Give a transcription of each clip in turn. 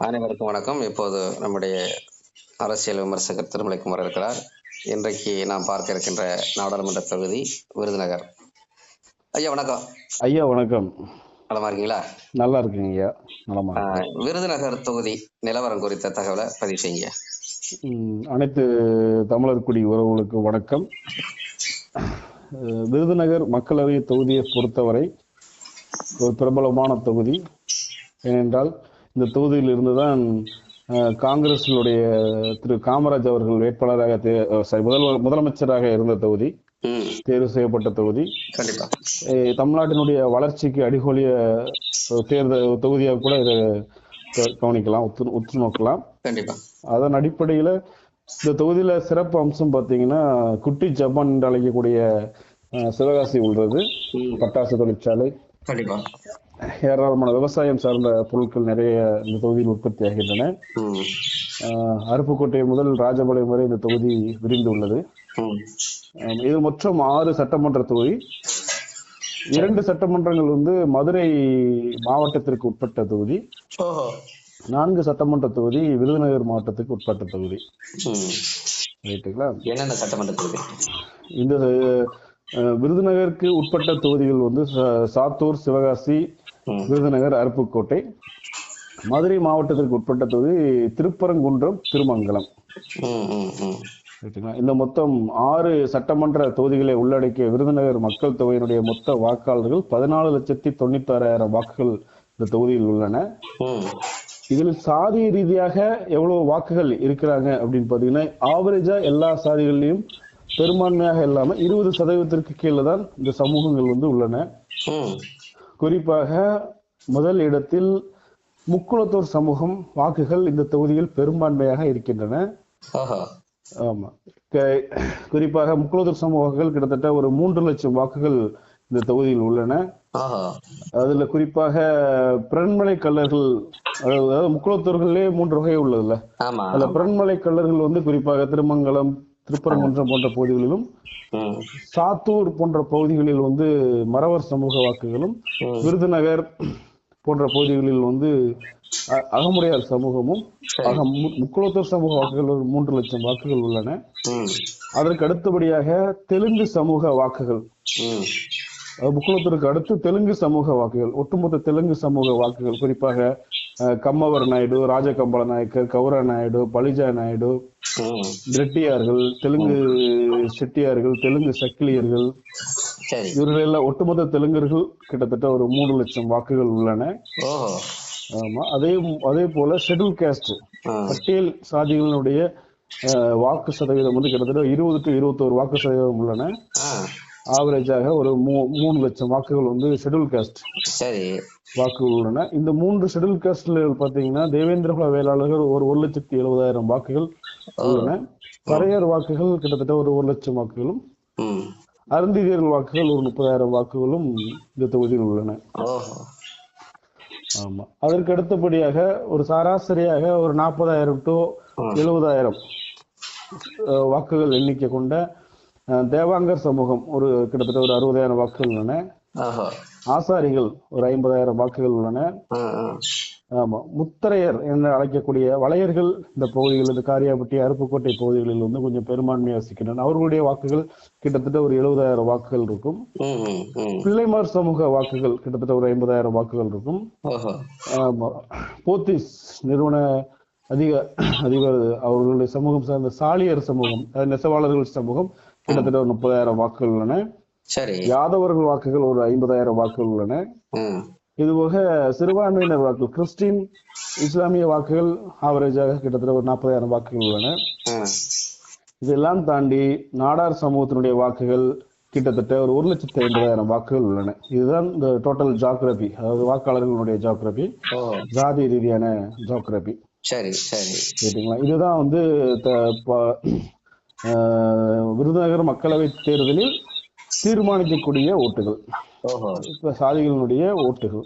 அனைவருக்கும் வணக்கம். இப்போது நம்முடைய அரசியல் விமர்சகர் திருமலைக்குமார் இருக்கிறார். இன்றைக்கு நாம் பார்க்க இருக்கின்ற நாடாளுமன்ற தொகுதி விருதுநகர். ஐயா வணக்கம். ஐயா வணக்கம். நலமா இருக்கீங்களா? நல்லா இருக்குங்க ஐயா. நலமா விருதுநகர் தொகுதி நிலவரம் குறித்த தகவலை பதிவு செய்யுங்க. அனைத்து தமிழர் குடி உறவுகளுக்கு வணக்கம். விருதுநகர் மக்களவை தொகுதியை பொறுத்தவரை ஒரு பிரபலமான தொகுதி. ஏனென்றால் இந்த தொகுதியில் இருந்துதான் அஹ், காங்கிரசினுடைய திரு காமராஜ் அவர்கள் வேட்பாளராக sorry, முதல்வர் முதலமைச்சராக இருந்த தொகுதி தேர்வு செய்யப்பட்ட தொகுதி. தமிழ்நாட்டினுடைய வளர்ச்சிக்கு அடிகோலிய தேர்தல் தொகுதியாக கூட இதை கவனிக்கலாம் உற்று உற்று நோக்கலாம். கண்டிப்பா. அதன் அடிப்படையில இந்த தொகுதியில சிறப்பு அம்சம் பார்த்தீங்கன்னா குட்டி ஜப்பான் என்று அழைக்கக்கூடிய சிவகாசி உள்ளது பட்டாசு தொழிற்சாலை. கண்டிப்பா. ஏராளமான விவசாயம் சார்ந்த பொருட்கள் நிறைய இந்த தொகுதியில் உற்பத்தி ஆகின்றன. அருப்புக்கோட்டை முதல் ராஜபாளையம் வரை இந்த தொகுதி விரிந்து உள்ளது ம். அஹ், இது மொத்தம் ஆறு சட்டமன்ற தொகுதி. இரண்டு சட்டமன்றங்கள் வந்து மதுரை மாவட்டத்திற்கு உட்பட்ட தொகுதி. நான்கு சட்டமன்ற தொகுதி விருதுநகர் மாவட்டத்துக்கு உட்பட்ட தொகுதி. ரைட்டுங்களா? என்னென்ன சட்டமன்ற தொகுதி? இந்த விருதுநகருக்கு உட்பட்ட தொகுதிகள் வந்து சாத்தூர் சிவகாசி விருதுநகர் அருப்புக்கோட்டை மதுரை மாவட்டத்திற்கு உட்பட்ட தொகுதி திருப்பரங்குன்றம் திருமங்கலம். இந்த மொத்தம் ஆறு சட்டமன்ற தொகுதிகளை உள்ளடக்கிய விருதுநகர் மக்கள் தொகையினுடைய மொத்த வாக்காளர்கள் பதினாலு லட்சத்தி தொண்ணூத்தாறாயிரம் வாக்குகள் இந்த தொகுதியில் உள்ளன. இதில் சாதி ரீதியாக எவ்வளவு வாக்குகள் இருக்கிறாங்க அப்படின்னு பாத்தீங்கன்னா ஆவரேஜா எல்லா சாதிகள்லயும் பெரும்பான்மையாக இல்லாம இருபது சதவீதத்திற்கு கீழே தான் இந்த சமூகங்கள் வந்து உள்ளன. குறிப்பாக முதல் இடத்தில் முக்குளத்தோர் சமூகம் வாக்குகள் இந்த தொகுதியில் பெரும்பான்மையாக இருக்கின்றன. ஆமா. குறிப்பாக முக்குளத்தூர் சமூகங்கள் கிட்டத்தட்ட ஒரு மூன்று லட்சம் வாக்குகள் இந்த தொகுதியில் உள்ளன. அதுல குறிப்பாக பிறன்மலை கல்லர்கள் அதாவது முக்குளத்தூர்களே மூன்று வகை உள்ளதுல்ல. ஆமா. அதுல பிறன்மலை கல்லர்கள் வந்து குறிப்பாக திருமங்கலம் திருப்பரங்குன்றம் போன்ற பகுதிகளிலும் சாத்தூர் போன்ற பகுதிகளில் வந்து மறவர் சமூக வாக்குகளும் விருதுநகர் போன்ற பகுதிகளில் வந்து அகமுடையார் சமூகமும் முக்குளத்தூர் சமூக வாக்குகள் மூன்று லட்சம் வாக்குகள் உள்ளன. அதற்கு அடுத்தபடியாக தெலுங்கு சமூக வாக்குகள். முக்குளத்தூருக்கு அடுத்து தெலுங்கு சமூக வாக்குகள் ஒட்டுமொத்த தெலுங்கு சமூக வாக்குகள் குறிப்பாக கம்மவர் நாயுடு ராஜகம்பள நாயக்கர் கௌர நாயுடு பலிஜா நாயுடு ரெட்டியார்கள் தெலுங்கு செட்டியார்கள் தெலுங்கு சக்கிலியர்கள். இவர்கள் எல்லாம் ஒட்டுமொத்த தெலுங்கர்கள் கிட்டத்தட்ட ஒரு மூணு லட்சம் வாக்குகள் உள்ளன. ஆமா அதே அதே போல ஷெட்யூல் கேஸ்ட் பட்டியல் சாதிகளினுடைய வாக்கு சதவீதம் வந்து கிட்டத்தட்ட இருபது டு இருபத்தோரு வாக்கு சதவீதம் உள்ளன. ஆவரேஜாக ஒரு மூ- மூணு லட்சம் வாக்குகள் வந்து ஷெட்யூல் காஸ்ட் சரி. வாக்குகள் உள்ளன. இந்த மூன்று ஷெட்யூல் காஸ்ட்ல பாத்தீங்கன்னா தேவேந்திரகுல வேளாளர்கள் ஒரு ஒரு லட்சத்தி எழுபதாயிரம் வாக்குகள் உள்ளன. பறையர் வாக்குகள் கிட்டத்தட்ட ஒரு ஒரு லட்சம் வாக்குகளும் ம். அருந்திதியர்கள் வாக்குகள் ஒரு முப்பதாயிரம் வாக்குகளும் இந்த தொகுதியில் உள்ளன. ஆமா. அதற்கு அடுத்தபடியாக ஒரு சராசரியாக ஒரு நாற்பதாயிரம் டு எழுபதாயிரம் வாக்குகள் எண்ணிக்கை கொண்ட தேவாங்கர் சமூகம் ஒரு கிட்டத்தட்ட ஒரு அறுபதாயிரம் வாக்குகள் உள்ளன. ஆசாரிகள் ஒரு ஐம்பதாயிரம் வாக்குகள் உள்ளன. ஆமா. முத்தரையர் என்று அழைக்கக்கூடிய வளையர்கள் இந்த பகுதிகளில் இந்த காரியாபட்டி அருப்புக்கோட்டை பகுதிகளில் வந்து கொஞ்சம் பெரும்பான்மையாக வசிக்கின்றன அவர்களுடைய வாக்குகள் கிட்டத்தட்ட ஒரு எழுபதாயிரம் வாக்குகள் இருக்கும். பிள்ளைமார் சமூக வாக்குகள் கிட்டத்தட்ட ஒரு ஐம்பதாயிரம் வாக்குகள் இருக்கும். ஆமா. போத்தீஸ் நிறுவன அதிக அதிபர் அவர்களுடைய சமூகம் சார்ந்த சாலியர் சமூகம் நெசவாளர்கள் சமூகம் கிட்டத்தட்ட ஒரு முப்பதாயிரம் வாக்குகள் உள்ளன. சரி. யாதவர்கள் வாக்குகள் ஒரு ஐம்பதாயிரம் வாக்குகள் உள்ளன. இதுபோக சிறுபான்மையினர் வாக்குகள் கிறிஸ்டின் இஸ்லாமிய வாக்குகள் ஆவரேஜாக கிட்டத்தட்ட ஒரு நாற்பதாயிரம் வாக்குகள் உள்ளன. இதெல்லாம் தாண்டி நாடார் சமூகத்தினுடைய வாக்குகள் கிட்டத்தட்ட ஒரு ஒரு லட்சத்தி ஐம்பதாயிரம் வாக்குகள் உள்ளன. இதுதான் இந்த டோட்டல் ஜாகிரபி அதாவது வாக்காளர்களுடைய ஜாகிரபி ஜாதி ரீதியான ஜாகிரபி சரி சரி. சரிங்களா இதுதான் வந்து விருதுநகர் மக்களவை தேர்தலில் தீர்மானிக்கக்கூடிய ஓட்டுகள். இப்ப சாதிகளினுடைய ஓட்டுகள்.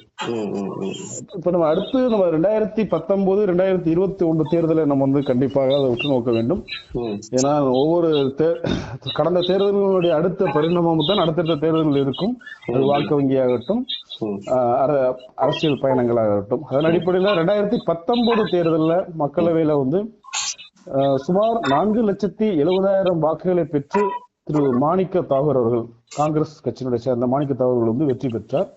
இப்ப நம்ம அடுத்து நம்ம ரெண்டாயிரத்தி பத்தொன்பது ரெண்டாயிரத்தி இருபத்தி ஒன்று தேர்தலை நம்ம வந்து கண்டிப்பாக அதை உற்று நோக்க வேண்டும். ஏன்னா ஒவ்வொரு தே- கடந்த தேர்தல்களுடைய அடுத்த பரிணாமம் தான் அடுத்தடுத்த தேர்தல்கள் இருக்கும். அது வாக்கு வங்கியாகட்டும் அரசியல் பயணங்களாக இருக்கட்டும் அதன் அடிப்படையில் ரெண்டாயிரத்தி பத்தொன்பது தேர்தலில் மக்களவையில வந்து சுமார் நான்கு லட்சத்தி எழுபதாயிரம் வாக்குகளை பெற்று திரு மாணிக்க தாகூர் அவர்கள் காங்கிரஸ் கட்சியினுடைய சேர்ந்த மாணிக்க தாகூர் அவர்கள் வந்து வெற்றி பெற்றார்.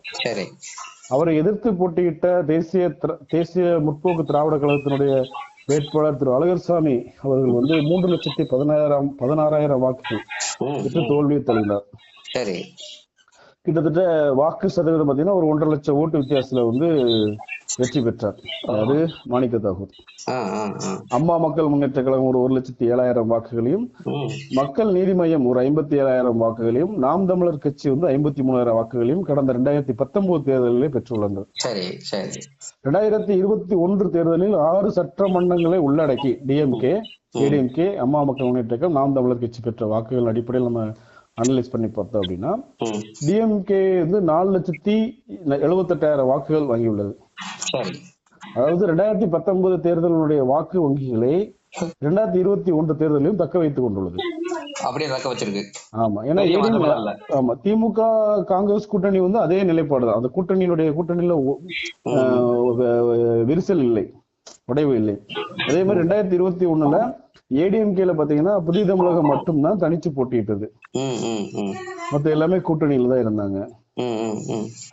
அவரை எதிர்த்து போட்டியிட்ட தேசிய தேசிய முற்போக்கு திராவிட கழகத்தினுடைய வேட்பாளர் திரு அழகர்சாமி அவர்கள் வந்து மூன்று லட்சத்தி பதினாயிரம் பதினாறாயிரம் வாக்குகள் பெற்று தோல்வியை தழுவினார். கிட்டத்தட்ட வாக்கு சதவீதம் பார்த்தீங்கன்னா ஒரு ஒன்றரை லட்சம் ஓட்டு வித்தியாசத்துல வந்து வெற்றி பெற்றார். அதாவது மாணிக்க தாகூர். அம்மா மக்கள் முன்னேற்ற கழகம் ஒரு ஒரு லட்சத்தி ஏழாயிரம் வாக்குகளையும் மக்கள் நீதி மையம் ஒரு ஐம்பத்தி ஏழாயிரம் வாக்குகளையும் நாம் தமிழர் கட்சி வந்து ஐம்பத்தி மூணாயிரம் வாக்குகளையும் கடந்த ரெண்டாயிரத்தி பத்தொன்பது தேர்தலிலே பெற்றுள்ளனர். ரெண்டாயிரத்தி இருபத்தி ஒன்று தேர்தலில் ஆறு சட்டமன்றங்களை உள்ளடக்கி டிஎம்கே ஏடிஎம்கே அம்மா மக்கள் முன்னேற்ற கழகம் நாம் தமிழர் கட்சி பெற்ற வாக்குகள் அடிப்படையில் நம்ம அனலைஸ் பண்ணி பார்த்தோம் அப்படின்னா டிஎம்கே வந்து நாலு லட்சத்தி எழுபத்தெட்டாயிரம் வாக்குகள் வாங்கியுள்ளது. அதாவது ரெண்டாயிரத்தி பத்தொன்பது தேர்தலுடைய வாக்கு வங்கிகளை ரெண்டாயிரத்தி இருபத்தி ஒன்று தேர்தலையும் தக்க வைத்துக் கொண்டுள்ளது. அப்படியே தக்க வச்சிருக்கு. ஆமா. ஏன்னா. ஆமா. திமுக காங்கிரஸ் கூட்டணி வந்து அதே நிலைப்பாடு தான் அந்த கூட்டணியினுடைய கூட்டணியில விரிசல் இல்லை. உடைவு இல்லை. அதே மாதிரி ரெண்டாயிரத்தி இருபத்தி ஒண்ணுல ஏடிஎம்கேல பாத்தீங்கன்னா புதிய தமிழகம் மட்டும்தான் தனிச்சு ம். மத்த எல்லாமே கூட்டணியில தான் இருந்தாங்க.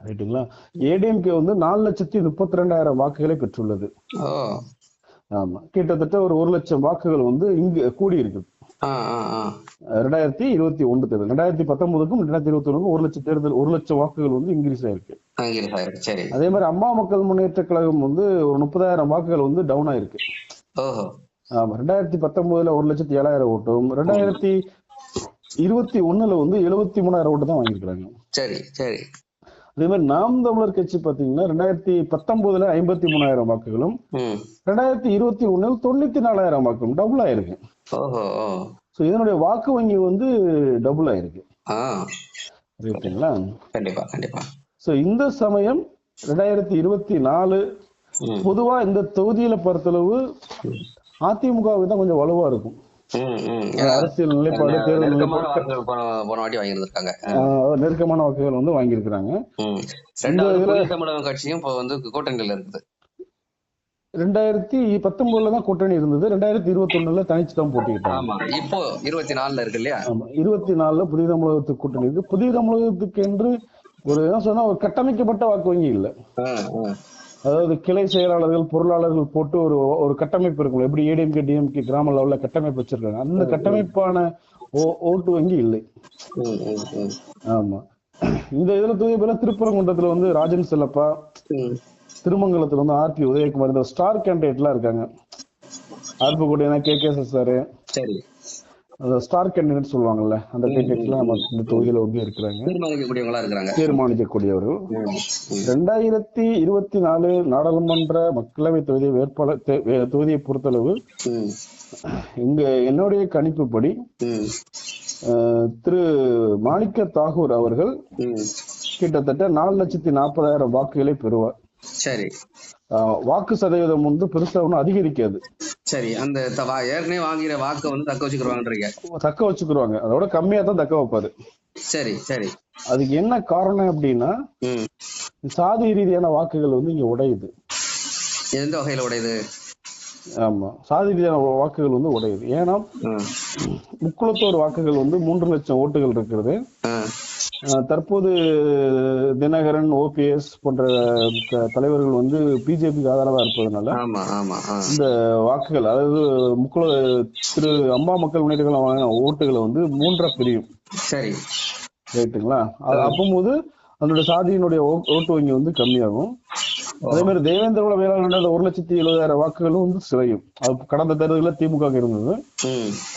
ரைட்டுங்களா ஏடிஎம்கே வந்து நாலு லட்சத்தி முப்பத்தி ரெண்டாயிரம் வாக்குகளை பெற்றுள்ளது. ஆமா. கிட்டத்தட்ட ஒரு ஒரு லட்சம் வாக்குகள் வந்து இங்கு கூடி இருக்குது ரெண்டாயிரத்தி இருபத்தி ஒன்று தேர்தல் ரெண்டாயிரத்தி பத்தொன்பதுக்கும் ரெண்டாயிரத்தி இருபத்தி ஒண்ணுக்கும் ஒரு லட்சம் தேர்தல் ஒரு லட்சம் வாக்குகள் வந்து இன்க்ரீஸ் ஆயிருக்கு. அதே மாதிரி அம்மா மக்கள் முன்னேற்ற கழகம் வந்து ஒரு முப்பதாயிரம் வாக்குகள் வந்து டவுன் ஆயிருக்கு. ஆமா. ரெண்டாயிரத்தி பத்தொன்பதுல ஒரு லட்சத்தி ஏழாயிரம் ஓட்டும். ரெண்டாயிரத்தி இருபத்தி ஒண்ணுல வந்து எழுபத்தி மூணாயிரம் ஓட்டு தான் வாங்கியிருக்கிறாங்க. சரி சரி. அதே மாதிரி நாம் தமிழர் கட்சி பாத்தீங்கன்னா ரெண்டாயிரத்தி பத்தொன்பதுல ஐம்பத்தி மூணாயிரம் வாக்குகளும் ரெண்டாயிரத்தி இருபத்தி ஒண்ணுல தொண்ணூத்தி நாலாயிரம் வாக்குகளும் டபுள் ஆயிருக்கு. ஸோ இதனுடைய வாக்கு வங்கி வந்து டபுள் ஆயிருக்கு. ரைட்டுங்களா கண்டிப்பா கண்டிப்பா. ஸோ இந்த சமயம் ரெண்டாயிரத்தி இருபத்தி நாலு பொதுவா இந்த தொகுதியில பொறுத்தளவு அதிமுகவுக்கு தான் கொஞ்சம் வலுவா இருக்கும். அரசியல் நிலைப்பாடு தேர்தல் நெருக்கமான வாக்குகள் வந்து வாங்கியிருக்கிறாங்க. தமிழகம் கட்சியும் இப்போ வந்து கூட்டணியில இருக்குது. ரெண்டாயிரத்தி பத்தொன்பதுல தான் கூட்டணி இருந்தது. ரெண்டாயிரத்தி இருபத்தி ஒண்ணுல தனிச்சு தான் போட்டிக்கிட்டாங்க. ஆமா. இப்போ இருபத்தி நாலுல இருக்கு இல்லையா? இருபத்தி நாலுல புதிய தமிழகத்துக்கு கூட்டணி இருக்கு. புதிய தமிழகத்துக்கு என்று ஒரு சொன்னா ஒரு கட்டமைக்கப்பட்ட வாக்கு வங்கி இல்ல. அதாவது கிளை செயலாளர்கள் பொருளாளர்கள் போட்டு ஒரு ஒரு கட்டமைப்பு இருக்கும் எப்படி ஏடிஎம்கே டிஎம்கே கிராம லெவல்ல கட்டமைப்பு வச்சிருக்காங்க. அந்த கட்டமைப்பான ஓட்டு வங்கி இல்லை. ஆமா. இந்த இதுல தூய பேர திருப்பரங்குன்றத்துல வந்து ராஜன் செல்லப்பா. திருமங்கலத்துல வந்து ஆர்பி உதயகுமார் இந்த ஸ்டார் கேண்டிடேட்லாம் இருக்காங்க. அருப்புக்கோட்டைனா கே கே சார். சரி. ஸ்டார் கேண்டிடேட் சொல்லுவாங்கல்ல அந்த கேண்டிடேட்லாம் நம்ம இந்த தொகுதியில வந்து இருக்கிறாங்க. தீர்மானிக்கக்கூடியவங்களா இருக்கிறாங்க. தீர்மானிக்கக்கூடியவர்கள். ரெண்டாயிரத்தி இருபத்தி நாலு நாடாளுமன்ற மக்களவை தொகுதி வேட்பாளர் தொகுதியை பொறுத்தளவு இங்க என்னுடைய கணிப்புப்படி திரு மாணிக்க தாகூர் அவர்கள். கிட்டத்தட்ட நாலு லட்சத்தி நாற்பதாயிரம் வாக்குகளை பெறுவார். சரி. வாக்கு சதவீதம் வந்து பெருசா ஒன்றும் அதிகரிக்காது. சரி அந்த ஏற்கனவே வாங்கிற வாக்கை வந்து தக்க வச்சுக்கிடுவாங்கன்றீங்க தக்க வச்சுக்கிருவாங்க. அதோட கம்மியா தான் தக்க வைப்பாரு. சரி சரி. அதுக்கு என்ன காரணம் அப்படின்னா சாதி ரீதியான வாக்குகள் வந்து இங்க உடையுது. எந்த வகையில உடையுது? ஆமா சாதி ரீதியான வாக்குகள் வந்து உடையுது. ஏன்னா முக்குளத்தோர் வாக்குகள் வந்து மூன்று லட்சம் ஓட்டுகள் இருக்கிறது. தற்போது தினகரன் ஓபிஎஸ் போன்ற தலைவர்கள் வந்து பிஜேபிக்கு ஆதரவா இருப்பதனால. இந்த வாக்குகள் அதாவது முக்குள திரு அம்மா மக்கள் முன்னேற்ற கழகம் வாங்கின ஓட்டுகளை வந்து மூன்றா பிரியும். சரி. ரைட்டுங்களா? அது அப்போது அதனுடைய சாதியினுடைய ஓட்டு வங்கி வந்து கம்மியாகும். அதே மாதிரி தேவேந்திர வேளாண் அந்த ஒரு லட்சத்தி எழுபதாயிரம் வாக்குகளும் வந்து சிறையும் அது கடந்த தேர்தலில் திமுக இருந்தது.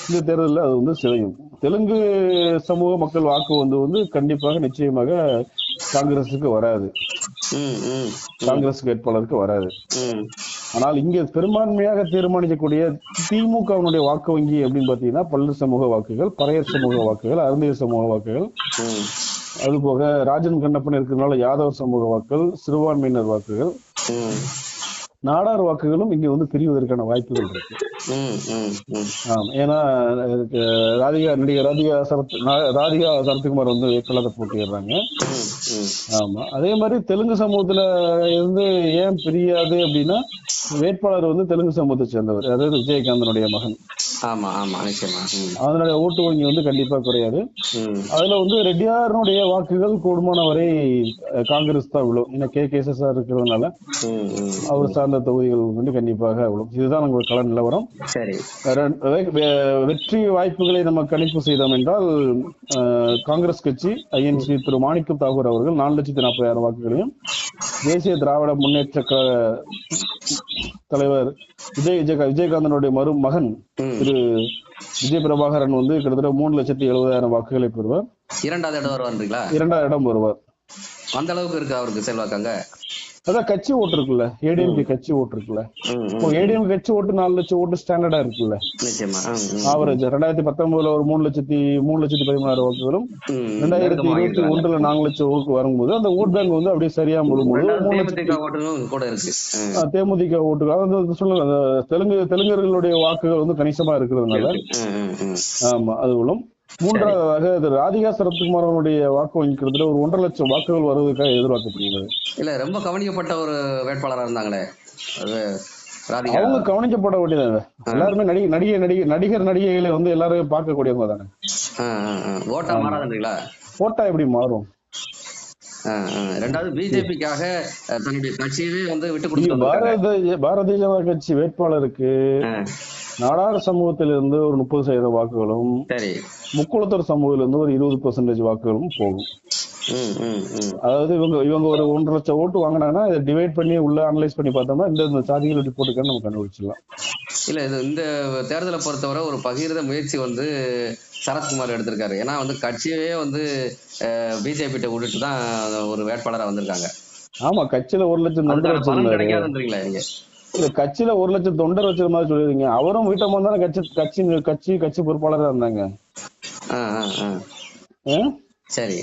இந்த தேர்தலில் அது வந்து சிறையும் தெலுங்கு சமூக மக்கள் வாக்கு வந்து வந்து கண்டிப்பாக நிச்சயமாக காங்கிரஸுக்கு வராது. காங்கிரஸ் வேட்பாளருக்கு வராது. ஆனால் இங்க பெரும்பான்மையாக தீர்மானிக்கக்கூடிய திமுகவினுடைய வாக்கு வங்கி அப்படின்னு பாத்தீங்கன்னா பல்லர் சமூக வாக்குகள் பறையர் சமூக வாக்குகள் அருந்தையர் சமூக வாக்குகள். அது போக ராஜன் கண்ணப்பன் இருக்கிறதுனால யாதவ் சமூக வாக்குகள் சிறுபான்மையினர் வாக்குகள். நாடார் வாக்குகளும் இங்க வந்து பிரிவதற்கான வாய்ப்புகள் இருக்கு. ஆமா ஏன்னா ராதிகா நடிகர் ராதிகா சரத் ராதிகா சரத்குமார் வந்து வேட்பாளரை ம். ஆமா அதே மாதிரி தெலுங்கு சமூகத்துல இருந்து ஏன் பிரியாது அப்படின்னா வேட்பாளர் வந்து தெலுங்கு சமூகத்தை சேர்ந்தவர். அதாவது விஜயகாந்தனுடைய மகன். ஆமா ஆமா நிச்சயமா. அதனுடைய ஓட்டு வங்கி வந்து கண்டிப்பா குறையாது. அதுல வந்து ரெட்டியாரனுடைய வாக்குகள் கூடுமான வரை காங்கிரஸ் தான் விழும். ஏன்னா கே. கேசஸா இருக்கிறதுனால ம் ம். அவர் சார்ந்த தொகுதிகள் வந்து கண்டிப்பாக விழும். இதுதான் நம்ம கள நிலவரம். வெற்றி வாய்ப்புகளை நம்ம கணிப்பு செய்தோம் என்றால் காங்கிரஸ் கட்சி ஐஎன்சி திரு மாணிக்கம் தாகூர் அவர்கள் நாலு லட்சத்தி நாற்பதாயிரம் வாக்குகளையும் தேசிய திராவிட முன்னேற்ற தலைவர் விஜய் விஜய விஜயகாந்தனுடைய மரு மகன் ம். திரு விஜய் பிரபாகரன் வந்து கிட்டத்தட்ட மூணு லட்சத்தி எழுபதாயிரம் வாக்குகளை பெறுவார். இரண்டாவது இடம் வருவான்றீங்களா இரண்டாவது இடம் வருவார். அந்த அளவுக்கு இருக்கு அவருக்கு செல்வாக்காங்க அதான் கட்சி ஓட்டு இருக்குல்ல ஏடிஎம்கே கட்சி ஓட்டு இருக்குல்ல. இப்போ ஏடிஎம் கட்சி ஓட்டு நாலு லட்சம் ஓட்டு ஸ்டாண்டர்டா இருக்குல்ல. ஆவரேஜ் ரெண்டாயிரத்தி பத்தொன்பதுல ஒரு மூணு லட்சத்தி மூணு லட்சத்தி பதிமூணாயிரம் வாக்குகளும் ம் ரெண்டாயிரத்தி இருபத்தி. ஒன்றுல நாலு லட்சம் ஓட்டு வரும்போது அந்த ஓட் பேங்க் வந்து அப்படியே சரியா முழும்போது தேமுதிக ஓட்டுகளும் ஓட்டுகள். அதாவது சொல்லுங்க தெலுங்கு தெலுங்கர்களுடைய வாக்குகள் வந்து கணிசமா இருக்கிறதுனால. ஆமா அது விழும் மூன்றாவதாக இது ராதிகா சரத்குமார் அவருடைய வாக்கு வங்கி கிட்டத்தட்ட ஒரு ஒன்றரை லட்சம் வாக்குகள் வருவதற்காக எதிர்பார்க்கப்படுகிறது. இல்ல ரொம்ப கவனிக்கப்பட்ட ஒரு வேட்பாளரா இருந்தாங்களே. அது அவங்க கவனிக்கப்பட வேண்டியதாங்க எல்லாருமே நடிகை நடிகை நடிகை நடிகர் நடிகைகளை வந்து எல்லாரும் பார்க்கக்கூடியவங்க தானே. ஓட்டா மாறாதுன்றீங்களா? போட்டா எப்படி மாறும். ரெண்டாவது பிஜேபிக்காக தன்னுடைய கட்சியவே வந்து விட்டு கொடுத்து பாரத பாரதிய ஜனதா கட்சி வேட்பாளருக்கு நாடார் சமூகத்திலிருந்து ஒரு முப்பது சதவீத வாக்குகளும் சரி. முக்குளத்தூர் சமூகத்திலிருந்து ஒரு இருபது பெர்சன்டேஜ் வாக்குகளும் போகும். அதாவது இவங்க இவங்க ஒரு ஒன்றரை லட்சம் ஓட்டு வாங்கினாங்கன்னா இதை டிவைட் பண்ணி உள்ள அனலைஸ் பண்ணி பார்த்தோம்னா இந்த இந்த சாதிகள் எப்படி போட்டுக்கன்னு நம்ம கண்டுபிடிச்சிடலாம். இல்ல இது இந்த தேர்தலை பொறுத்தவரை ஒரு பகிர்ந்த முயற்சி வந்து சரத்குமார் எடுத்திருக்காரு. ஏன்னா வந்து கட்சியவே வந்து பிஜேபி விட்டுட்டு தான் ஒரு வேட்பாளரா வந்திருக்காங்க. ஆமா கட்சியில ஒரு லட்சம் பலன் கிடைக்காதுன்றீங்களா நீங்க கட்சியில ஒரு லட்சம் தொண்டர் வச்சிருந்த மாதிரி சொல்லிருக்கீங்க அவரும் வீட்டை தானே கட்சி கட்சி கட்சி கட்சி பொறுப்பாளரா இருந்தாங்க? சரி.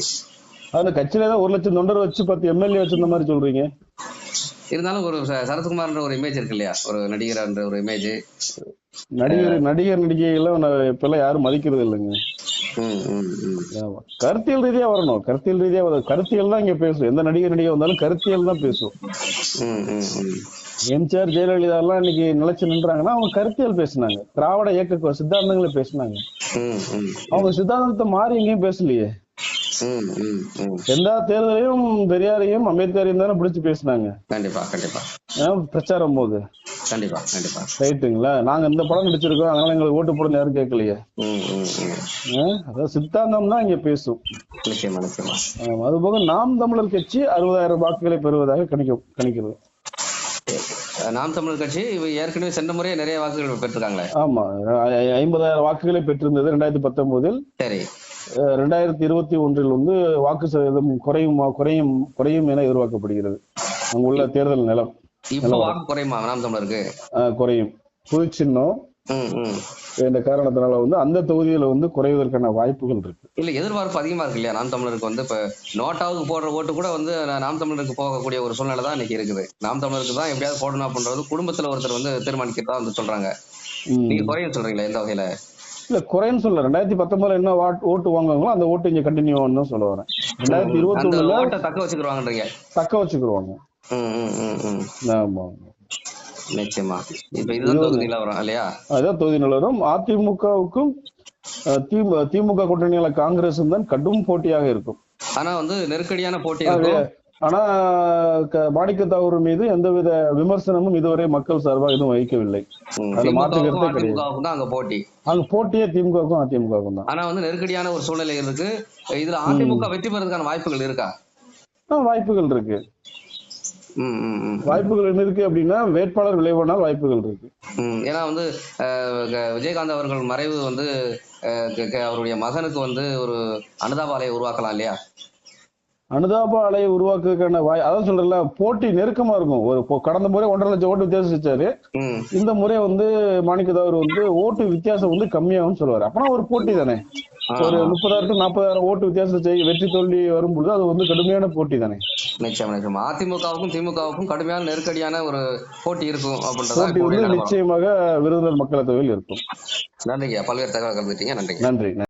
அந்த கட்சியில தான் ஒரு லட்சம் தொண்டர் வச்சு பத்து எம்எல்ஏ வச்சிருந்த மாதிரி சொல்றீங்க. இருந்தாலும் ஒரு சரத்குமார்ன்ற ஒரு இமேஜ் இருக்கு இல்லையா? ஒரு நடிகர்ன்ற ஒரு இமேஜ் நடிகர் நடிகர் நடிகைகள்லாம் நான் இப்பெல்லாம் யாரும் மதிக்கிறது இல்லைங்க. கருத்தியல் ரீதியா வரணும். கருத்தியல் ரீதியா கருத்தியல் தான் இங்க பேசும் எந்த நடிகர் நடிகை வந்தாலும் கருத்தியல் தான் பேசும் எம்ஜிஆர் ஜெயலலிதா எல்லாம் இன்னைக்கு நிலைச்சு நின்றாங்கன்னா அவங்க கருத்தியல் பேசினாங்க. திராவிட இயக்க சித்தாந்தங்களை பேசினாங்க. அவங்க சித்தாந்தத்தை மாறி எங்கேயும் பேசலையே. எல்லா தேர்தலையும் பெரியாரையும் அம்பேத்கரையும் தானே பிடிச்சு பேசினாங்க. கண்டிப்பா கண்டிப்பா. பிரச்சாரம் போது. கண்டிப்பா கண்டிப்பா. ரைட்டுங்களா? நாங்க இந்த படம் நடிச்சிருக்கோம். அதனால எங்களுக்கு ஓட்டு போடணும் யாரும் கேட்கலையே? அதாவது சித்தாந்தம் தான் இங்க பேசும். ஆமா. அதுபோக நாம் தமிழர் கட்சி அறுபதாயிரம் வாக்குகளை பெறுவதாக கணிக்க கணிக்கிறது. நாம் தமிழர் கட்சி ஏற்கனவே சென்ற முறையே நிறைய வாக்குகள் பெற்றிருக்காங்களே. ஆமா. ஐம்பதாயிரம் வாக்குகளை பெற்றிருந்தது ரெண்டாயிரத்தி பத்தொன்பதில். சரி. ரெண்டாயிரத்தி இருபத்தி ஒன்றில் வந்து வாக்கு சதவீதம் குறையும் குறையும் குறையும் என எதிர்பார்க்கப்படுகிறது. அங்குள்ள தேர்தல் நிலம் இப்போ வாக்கு குறையுமா நாம் தமிழருக்கு? குறையும். புதுச்சின்னம் ம் ம். என்ற காரணத்தினால வந்து அந்த தொகுதியில வந்து குறைவதற்கான வாய்ப்புகள் இருக்கு. இல்ல எதிர்பார்ப்பு அதிகமா இருக்கு இல்லையா? நாம் தமிழருக்கு வந்து இப்ப நோட்டாவுக்கு போடுற ஓட்டு கூட வந்து நாம் தமிழருக்கு போகக்கூடிய ஒரு சூழ்நிலை தான் இன்னைக்கு இருக்குது. நாம் தமிழருக்கு தான் எப்படியாவது போடணும் அப்படின்றது குடும்பத்துல ஒருத்தர் வந்து தீர்மானிக்கிறதா வந்து சொல்றாங்க. நீங்க குறையும் சொல்றீங்களா எந்த வகையில? இல்ல குறைன்னு சொல்ல ரெண்டாயிரத்தி பத்தொன்பதுல என்ன ஓட்டு வாங்குவாங்களோ அந்த ஓட்டு இங்க கண்டினியூ ஆகணும் சொல்ல வரேன். ரெண்டாயிரத்தி இருபத்தி ஒண்ணுல தக்க வச்சுக்கிடுவாங்கன்றீங்க தக்க ம் ஆமா நிச்சயமா. இப்ப இதுதான் தொகுதியில வரும் இல்லையா? அதான் தொகுதி நிலவரம். அதிமுகவுக்கும் திமுக கூட்டணியில காங்கிரஸும் தான் கடும் போட்டியாக இருக்கும். ஆனா வந்து நெருக்கடியான போட்டி ஆனா க- மாணிக்கத்தாவூர் மீது எந்தவித விமர்சனமும் இதுவரை மக்கள் சார்பாக எதுவும் வைக்கவில்லை ம், அதுல மாற்று திமுகவுக்கும் கருத்தே கிடையாது. அங்க போட்டி. அங்க போட்டியே திமுகவுக்கும் அதிமுகவுக்கும் தான். ஆனா வந்து நெருக்கடியான ஒரு சூழ்நிலை இருக்கு. இதுல அதிமுக வெற்றி பெறதுக்கான வாய்ப்புகள் இருக்கா? வாய்ப்புகள் இருக்கு. வாய்ப்புகள் என்ன இருக்கு அப்படின்னா வேட்பாளர் விளைவானால் வாய்ப்புகள் இருக்கு. ஏன்னா வந்து விஜயகாந்த் அவர்கள் மறைவு வந்து அவருடைய மகனுக்கு வந்து ஒரு அனுதாபாலையை உருவாக்கலாம் இல்லையா? அனுதாப அலையை உருவாக்குறதுக்கான வாய் அதான் சொல்றேன்ல போட்டி நெருக்கமா இருக்கும். ஒரு கடந்த முறை ஒன்றரை லட்சம் ஓட்டு வித்தியாசம் வச்சாரு இந்த முறை வந்து மாணிக்கதாவர் வந்து ஓட்டு வித்தியாசம் வந்து கம்மியாகும்னு சொல்லுவாரு. அப்பனா ஒரு போட்டி தானே. ஒரு முப்பதாயிரம் நாற்பதாயிரம் ஓட்டு வித்தியாசம் வெற்றி தோல்வி வரும்பொழுது அது வந்து கடுமையான போட்டி தானே. நிச்சயம் நிச்சயம். அதிமுகவுக்கும் திமுகவுக்கும் கடுமையான நெருக்கடியான ஒரு போட்டி இருக்கும் அப்படின்றத. நிச்சயமாக விருதுநகர் மக்களவையில் இருக்கும். நன்றிங்க பல்வேறு தகவல் கலந்துட்டீங்க நன்றிங்க. நன்றி.